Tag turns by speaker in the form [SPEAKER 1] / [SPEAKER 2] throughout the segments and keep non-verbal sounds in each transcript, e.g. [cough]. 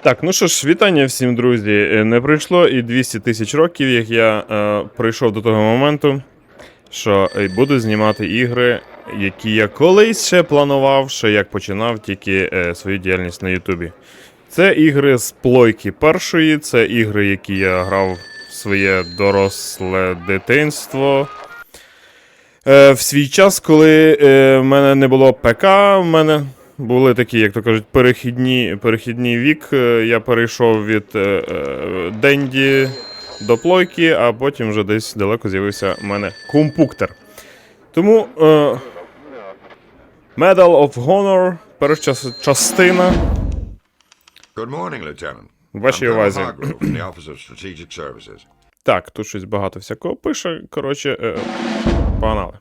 [SPEAKER 1] Так, ну що ж, вітання всім, друзі. Е, Не пройшло і 200 тисяч років, як я е, прийшов до того моменту, що е, буду знімати ігри, які я колись ще планував, ще як починав тільки е, свою діяльність на Ютубі. Це ігри з плойки першої, це ігри, які я грав в своє доросле дитинство. Е, в свій час, коли е, в мене не було ПК, в мене були такі, як то кажуть, перехідні, перехідний вік. Е, Я перейшов від е, е, Денді до плойки, а потім вже десь далеко з'явився в мене компуктер. Тому е, Medal of Honor, перша частина.
[SPEAKER 2] Good morning, Lieutenant.
[SPEAKER 1] Вашій увазі. Так, тут щось багато всякого пише. Коротше, е, погнали.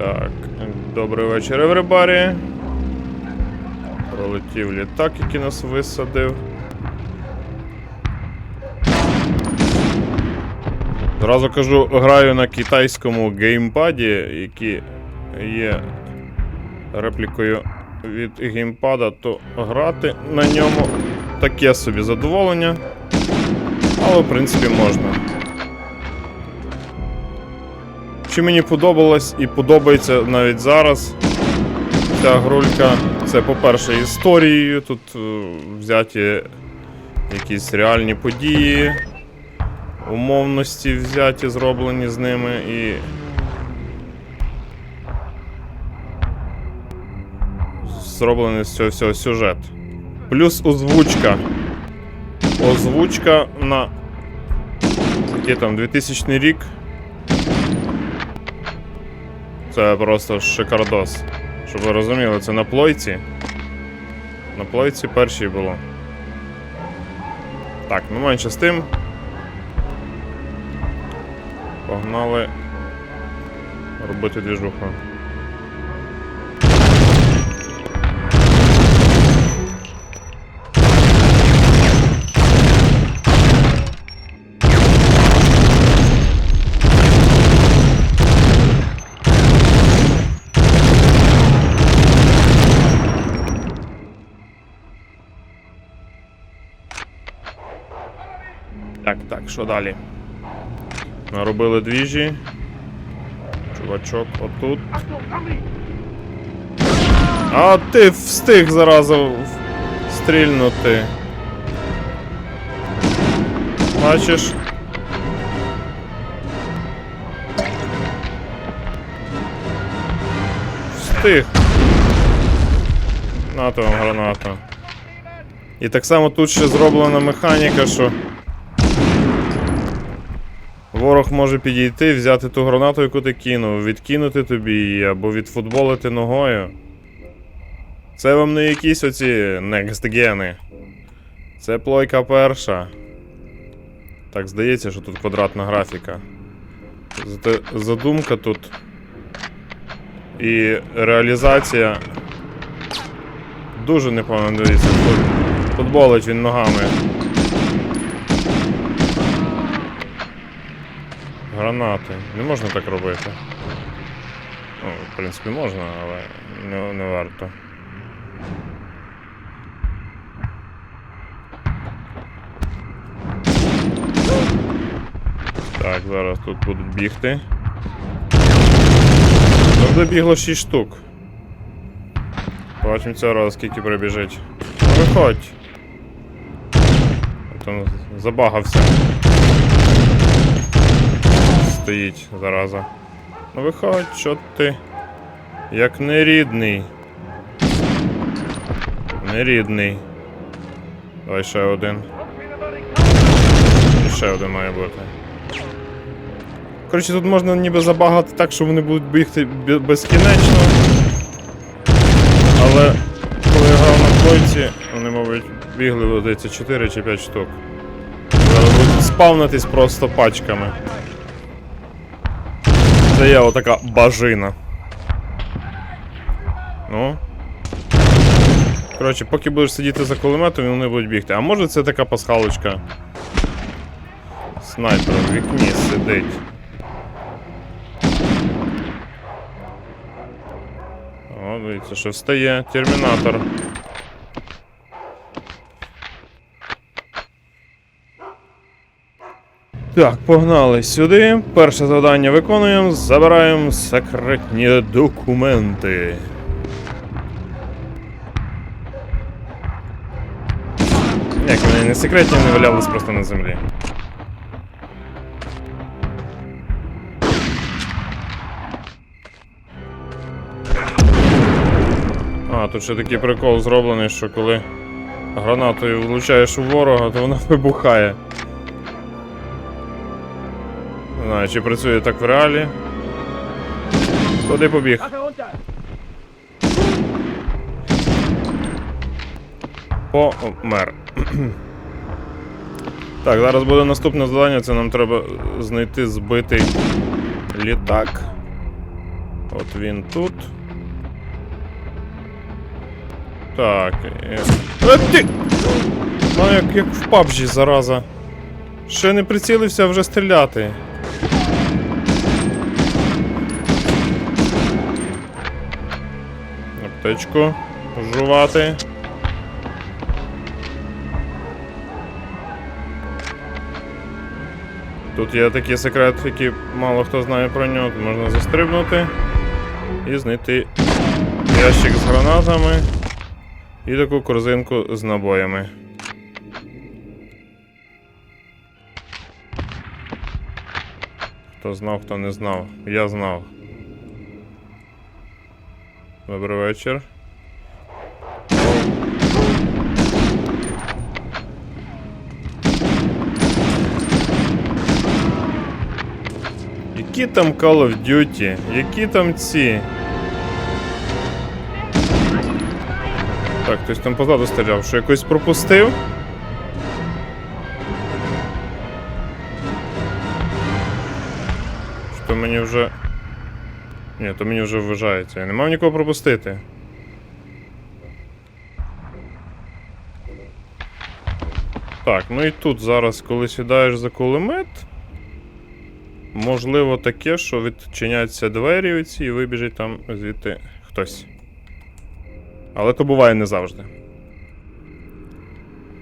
[SPEAKER 1] Так, добрий вечір, everybody. Пролетів літак, який нас висадив. Зразу кажу, граю на китайському геймпаді, який є реплікою від геймпада, то грати на ньому таке собі задоволення. Але в принципі можна. Що мені подобалось і подобається навіть зараз. Ця грулька, це, по-перше, історією. Тут е, взяті якісь реальні події, умовності взяті, зроблені з ними і. Зроблений з цього всього сюжет. Плюс озвучка. Озвучка на. Який там 2000 рік. Це просто шикардос. Щоб ви розуміли, це на плойці. На плойці першій було. Так, ну менше з тим. Погнали робити двіжуху. Так, так, що далі? Наробили двіжі. Чувачок отут. А ти встиг зараза стрільнути. Бачиш? Встиг. Нато вам гранату. І так само тут ще зроблена механіка, що. Ворог може підійти, взяти ту гранату, яку ти кинув, відкинути тобі її або відфутболити ногою. Це вам не якісь оці next-гени. Це плойка перша. Так, здається, що тут квадратна графіка. Зате задумка тут. І реалізація. Дуже непогано дивіться. Фут- Футболить він ногами. Гранати. Не можна так робити. Ну, в принципі, можна, але не, не варто. Так, зараз тут будуть бігти. Тут добігло 6 штук. Побачимо цього разу, скільки прибіжить. Ну, виходь. Забагався стоїть зараза. Ну виходь, що ти. Як нерідний. Нерідний. Давай ще один. І ще один має бути. Коротше, тут можна ніби забагати так, що вони будуть бігти безкінечно. Але коли я грав на плойці, вони, мабуть, бігли, здається, 4 чи 5 штук. Зараз будуть спавнитись просто пачками. Це є отака бажина. Ну. Коротше, поки будеш сидіти за кулеметом, вони будуть бігти. А може це така пасхалочка? Снайпер в вікні сидить. О, дивіться, що встає термінатор. Так, погнали сюди. Перше завдання виконуємо. Забираємо секретні документи. Як вони не секретні, вони валялись просто на землі. А, тут ще такий прикол зроблений, що коли гранатою влучаєш у ворога, то вона вибухає. Не знаю, чи працює так в реалі. Куди побіг? Помер. [clears throat] Так, зараз буде наступне завдання, це нам треба знайти збитий літак. От він тут. Так. е, ти! Ну, як, як в PUBG, зараза. Ще не прицілився, вже стріляти. Аптечку. Жувати. Тут є такий секрет, який мало хто знає про нього. Тут можна застрибнути і знайти ящик з гранатами і таку корзинку з набоями. Хто знав, хто не знав. Я знав. Добрий вечір. Які там Call of Duty? Які там ці? Так, хтось там позаду стріляв, що якось пропустив. Що мені вже. Ні, то мені вже вважається. Я не мав нікого пропустити. Так, ну і тут зараз, коли сідаєш за кулемет. Можливо таке, що відчиняться двері оці і вибіжить там звідти хтось. Але то буває не завжди.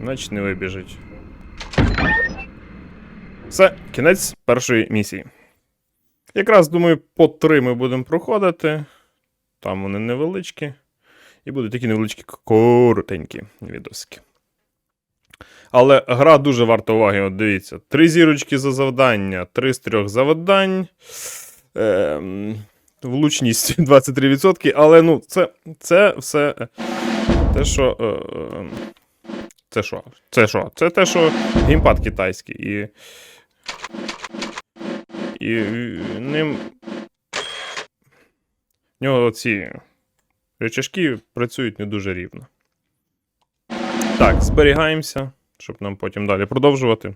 [SPEAKER 1] Значить не вибіжить. Все, кінець першої місії. Якраз, думаю, по три ми будемо проходити. Там вони невеличкі. І будуть такі невеличкі коротенькі відоски. Але гра дуже варта уваги. От дивіться: три зірочки за завдання, три з трьох завдань. Ем, влучність [laughs] 23%. Але ну, це, це все е, те, що. Е, е, це що? Це що? Це те, що геймпад китайський. І. І ним. В нього ці речашки працюють не дуже рівно. Так, зберігаємося, щоб нам потім далі продовжувати.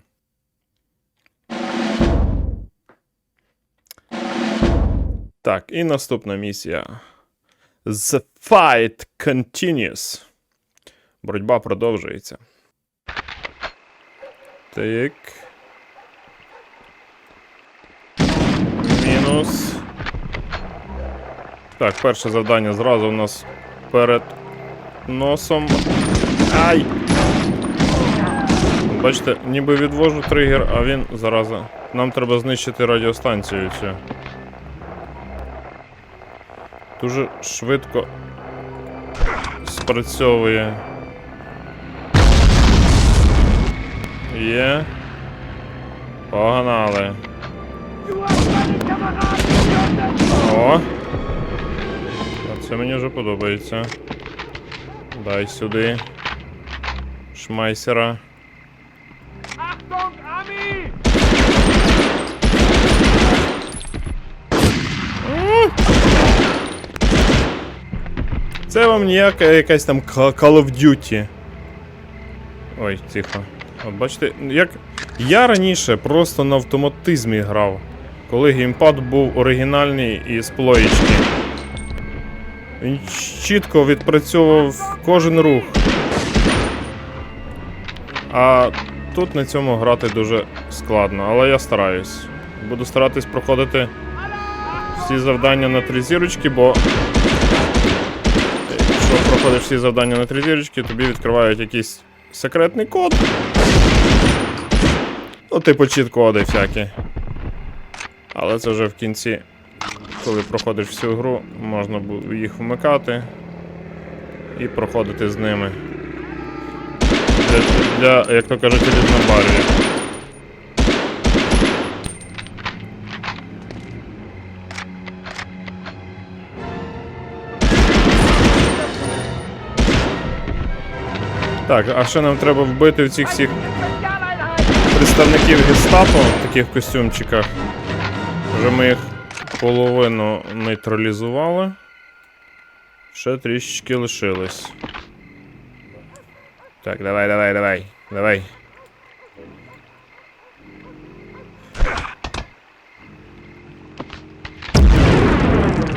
[SPEAKER 1] Так, і наступна місія. The fight continues. Боротьба продовжується. Так. Мінус. Так, перше завдання зразу у нас перед носом. Ай! Бачите, ніби відвожу тригер, а він зараза. Нам треба знищити радіостанцію цю. Дуже швидко спрацьовує. Є. Погнали. О! А це мені вже подобається. Дай сюди. Шмайсера. Це вам ніяка якась там Ca- Call of Duty. Ой, тихо. От бачите, як. Я раніше просто на автоматизмі грав, коли геймпад був оригінальний і з плоєчки. Він чітко відпрацьовував кожен рух. А тут на цьому грати дуже складно, але я стараюсь. Буду старатись проходити всі завдання на три зірочки, бо проходиш всі завдання на три зірочки, тобі відкривають якийсь секретний код. Ну, типу чіт-коди всякі. Але це вже в кінці, коли проходиш всю гру, можна їх вмикати і проходити з ними. Для, для як то кажуть, різнобарв'я. Так, а ще нам треба вбити в цих всіх представників гестапо в таких костюмчиках. Вже ми їх половину нейтралізували. Ще трішечки лишилось. Так, давай, давай, давай, давай.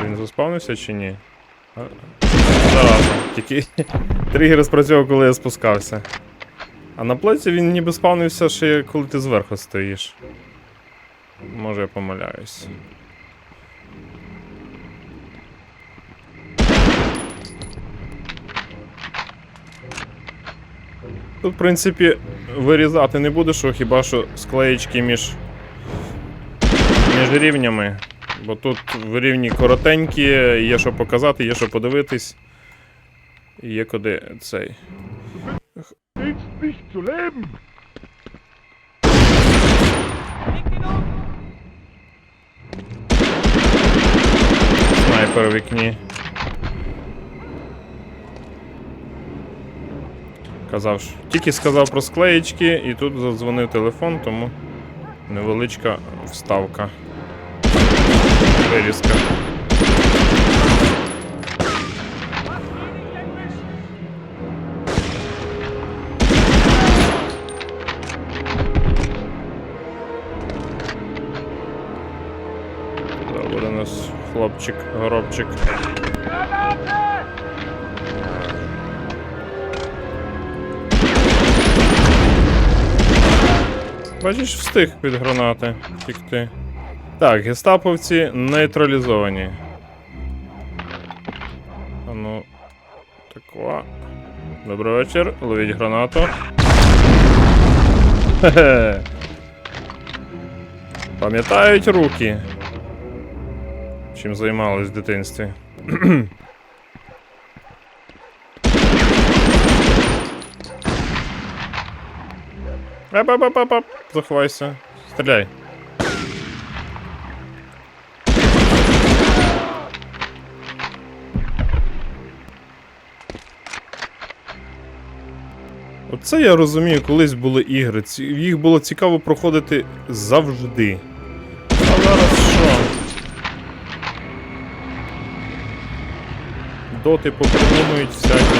[SPEAKER 1] Він заспавнився чи ні? Зараз. Тільки [laughs] тригер спрацьовував, коли я спускався. А на плеці він ніби спавнився ще коли ти зверху стоїш. Може я помиляюсь. Тут, в принципі, вирізати не буде, що хіба що склеєчки між, між рівнями. Бо тут в рівні коротенькі, є що показати, є що подивитись. І є куди цей.
[SPEAKER 3] Zu leben!
[SPEAKER 1] Снайпер в вікні. Казав, що- тільки сказав про склеєчки, і тут задзвонив телефон, тому невеличка вставка. Вирізка. Горобчик.
[SPEAKER 3] Granate!
[SPEAKER 1] Бачиш, встиг під гранати втікти. Так, гестаповці нейтралізовані. А ну. Такова. Добрий вечір. Ловіть гранату. Хе-хе. Пам'ятають руки. Чим займались в дитинстві. Ап-ап-ап-ап, заховайся. Стріляй. Оце я розумію, колись були ігри. Їх було цікаво проходити завжди. А зараз що? Доти попридумують всякі.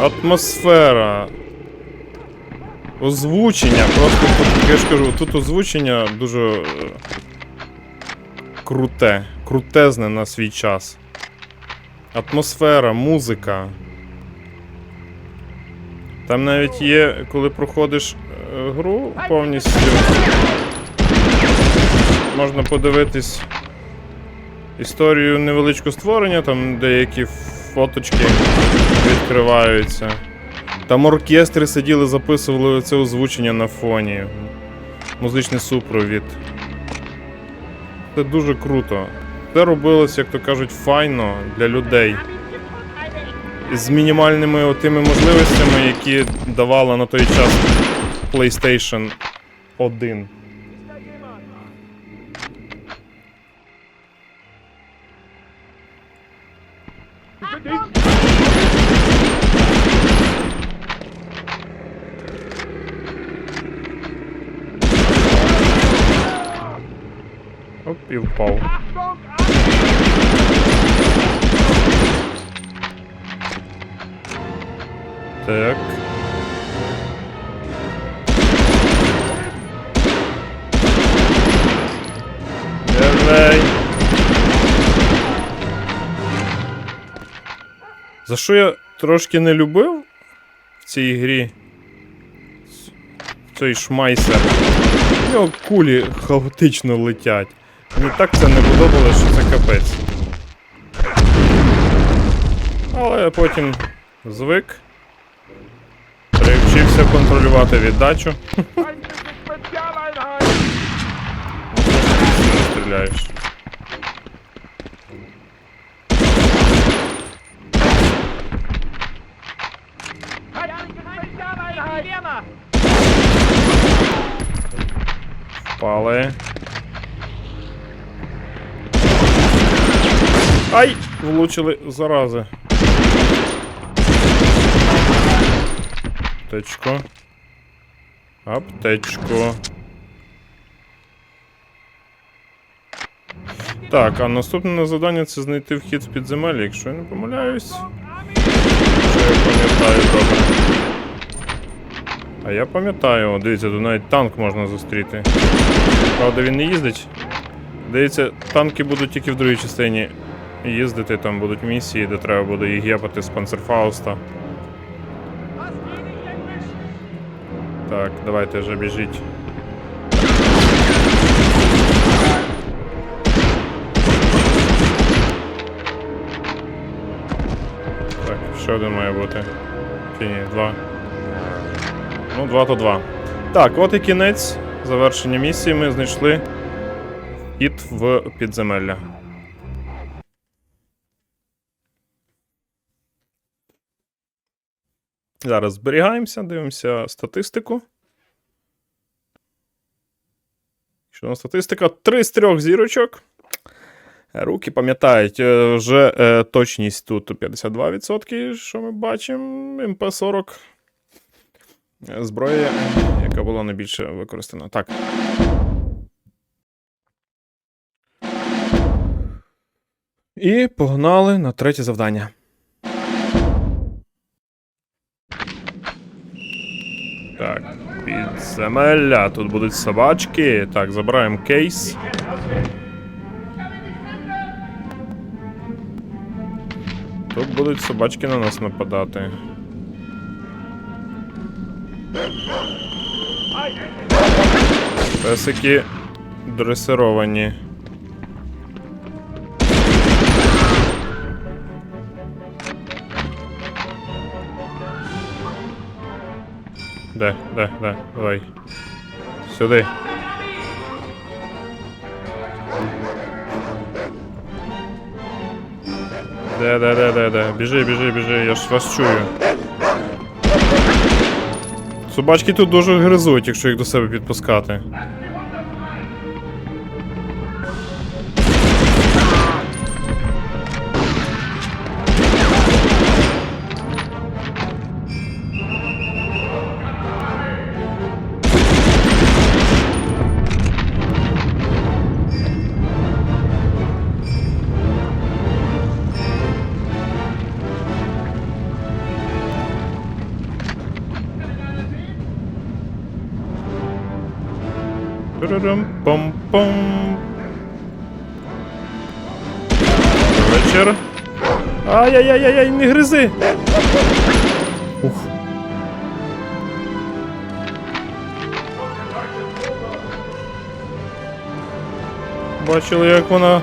[SPEAKER 1] Атмосфера. Озвучення. Просто тут, я ж кажу, тут озвучення дуже е, круте. Крутезне на свій час. Атмосфера, музика. Там навіть є, коли проходиш е, гру повністю. Можна подивитись історію невеличку створення, там деякі фоточки відкриваються. Там оркестри сиділи, записували це озвучення на фоні. Музичний супровід. Це дуже круто. Це робилось, як то кажуть, файно для людей. З мінімальними отими можливостями, які давала на той час PlayStation 1. За що я трошки не любив в цій грі? Цей шмайсер. У нього кулі хаотично летять. Мені так це не подобалось, що це капець. Але я потім звик. Привчився контролювати віддачу. [laughs] Стріляєш.
[SPEAKER 3] Spezialeinheit!
[SPEAKER 1] Впали. Ай! Влучили зарази. Аптечку. Аптечку. Так, а наступне завдання це знайти вхід з підземелля, якщо я не помиляюсь. Якщо я пам'ятаю добре. А я пам'ятаю, дивіться, тут навіть танк можна зустріти. Правда, він не їздить. Здається, танки будуть тільки в другій частині їздити, там будуть місії, де треба буде їх гепати з панцерфауста. Так, давайте вже біжіть. Так, ще один має бути. Чи два. Ну, два то два. Так, от і кінець завершення місії. Ми знайшли вхід в підземелля. Зараз зберігаємося, дивимося статистику. Що на статистика? Три з трьох зірочок. Руки пам'ятають, е, вже е, точність тут 52%, що ми бачимо. МП-40 зброя, яка була найбільше використана. Так. І погнали на третє завдання. Так, підземелля. Тут будуть собачки. Так, забираємо кейс. Тут будуть собачки на нас нападати. Песики дресировані. Де, де, де, давай. Сюди. Де, де, де, де, де. Біжи, біжи, біжи, я ж вас чую. Собачки тут дуже гризуть, якщо їх до себе підпускати. Пом-пом. Вечір. Ай-яй-яй-яй, не гризи. Ух. Бачили, як вона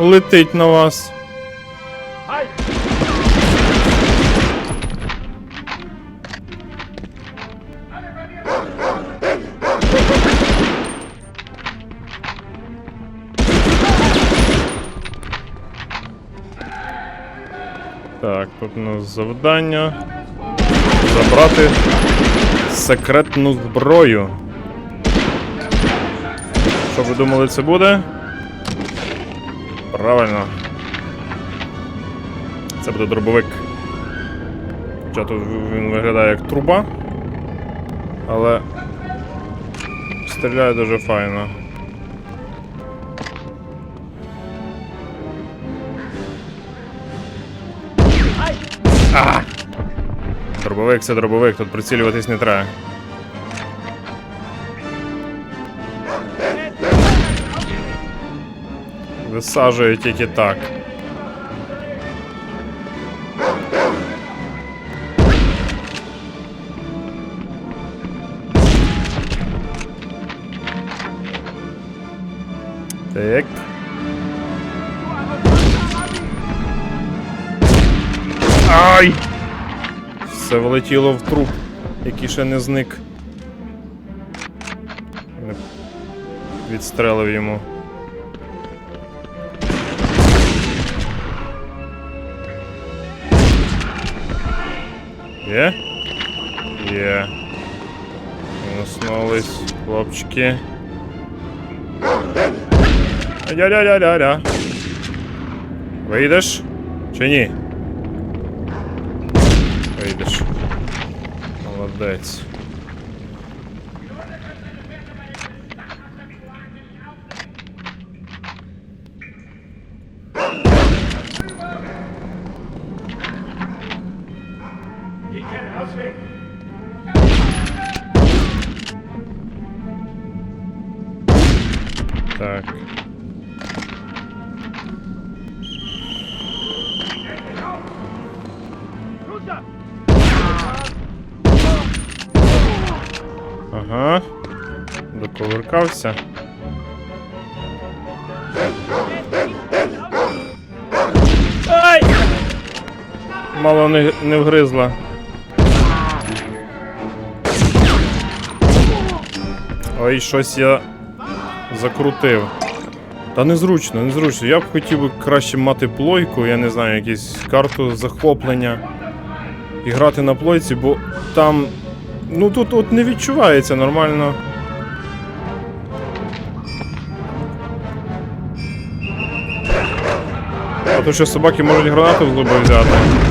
[SPEAKER 1] летить на вас. Тут у нас завдання. Забрати секретну зброю. Що ви думали, це буде? Правильно. Це буде дробовик. Хоча тут він виглядає як труба. Але стріляє дуже файно. А! Дробовик це дробовик, тут прицілюватись не треба. Висаджує тільки так. Влетіло в труп, який ще не зник. Відстрелив йому. Є? Є. Мінуснулись, хлопчики. Дя-дя-дя-дя-дя. Вийдеш? Чи ні? Вийдеш. Молодець. Мало не, не вгризла. Ой, щось я закрутив. Та незручно, незручно. Я б хотів краще мати плойку, я не знаю, якусь карту захоплення і грати на плойці, бо там. Ну тут от не відчувається нормально. А то що собаки можуть гранату в зуби взяти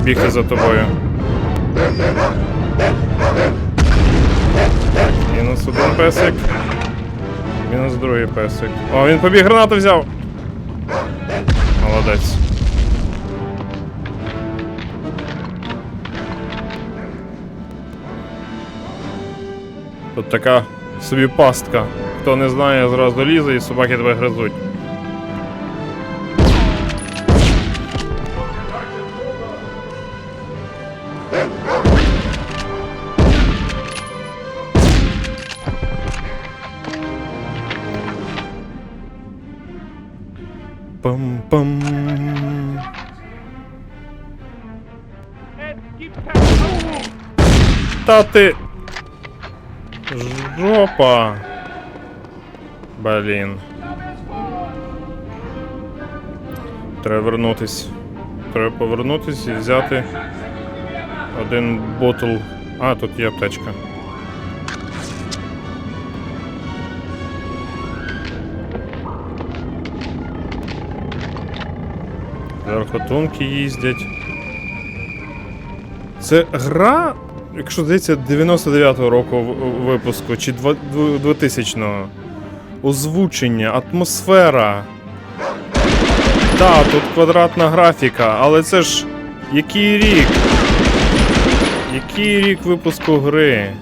[SPEAKER 1] і бігти за тобою. Мінус один песик. Мінус другий песик. О, він побіг гранату взяв. Молодець. Тут така собі пастка. Хто не знає, зразу лізе і собаки тебе гризуть. Блін. Треба вернутись. Треба повернутись і взяти один ботл. А, тут є аптечка. Верхотунки їздять. Це гра, якщо здається, 99-го року випуску чи 2000-го. Озвучення, атмосфера. Так, тут квадратна графіка, але це ж. Який рік? Який рік випуску гри?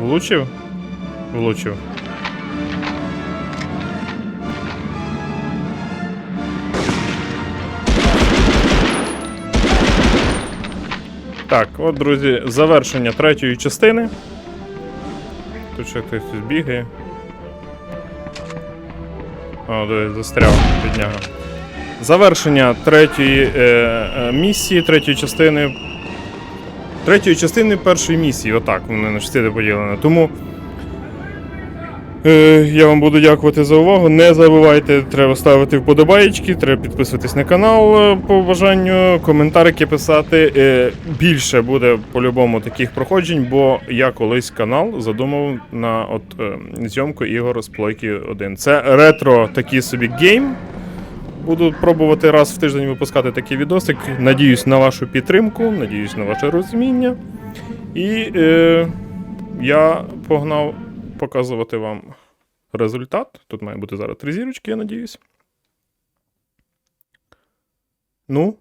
[SPEAKER 1] Влучив? Влучив. Так, от, друзі, завершення третьої частини. Тут ще хтось бігає. О, дивись, застряв бідняга. Завершення третьої е, е, місії, третьої частини. Третьої частини першої місії. Отак вони на частини поділені. Тому. Е, я вам буду дякувати за увагу. Не забувайте, треба ставити вподобаєчки, треба підписуватись на канал е, по бажанню, коментарики писати. Е, більше буде по-любому таких проходжень, бо я колись канал задумав на от, зйомку ігор з плойки 1. Це ретро такий собі гейм. Буду пробувати раз в тиждень випускати такий відосик. Надіюсь на вашу підтримку, надіюсь на ваше розуміння. І е, я погнав показувати вам результат. Тут має бути зараз три зірочки, я надіюсь. Ну.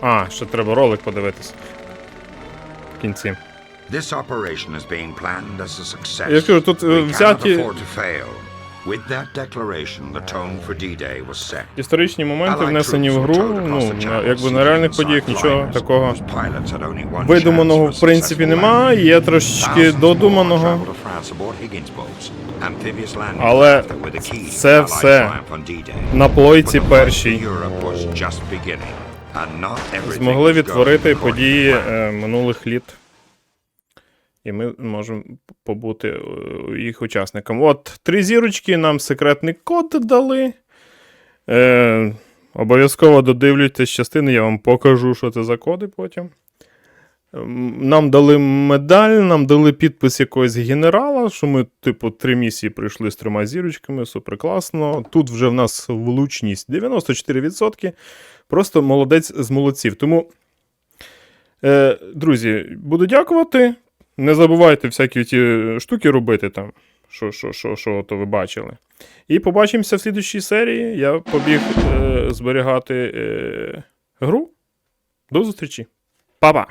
[SPEAKER 1] А, ще треба ролик подивитися. В кінці. Я скажу, тут, е, взяті-
[SPEAKER 2] afford to fail. With that declaration, the tone for D-Day was set.
[SPEAKER 1] Історичні моменти внесені в гру. Ну, якби на реальних подіях нічого такого видуманого в принципі немає. Є трошечки додуманого. Але це все на плойці першій змогли відтворити події е, минулих літ. І ми можемо побути е, їх учасником. От, три зірочки, нам секретний код дали. Е, обов'язково додивлюйтесь частини, я вам покажу, що це за коди потім. Ем, Нам дали медаль, нам дали підпис якогось генерала, що ми, типу, три місії пройшли з трьома зірочками, супер класно. Тут вже в нас влучність 94%. Просто молодець з молодців. Тому, е, друзі, буду дякувати. Не забувайте всякі ті штуки робити там, що, що, що, що то ви бачили. І побачимося в слідчій серії. Я побіг е, зберігати е, гру. До зустрічі. Па-па!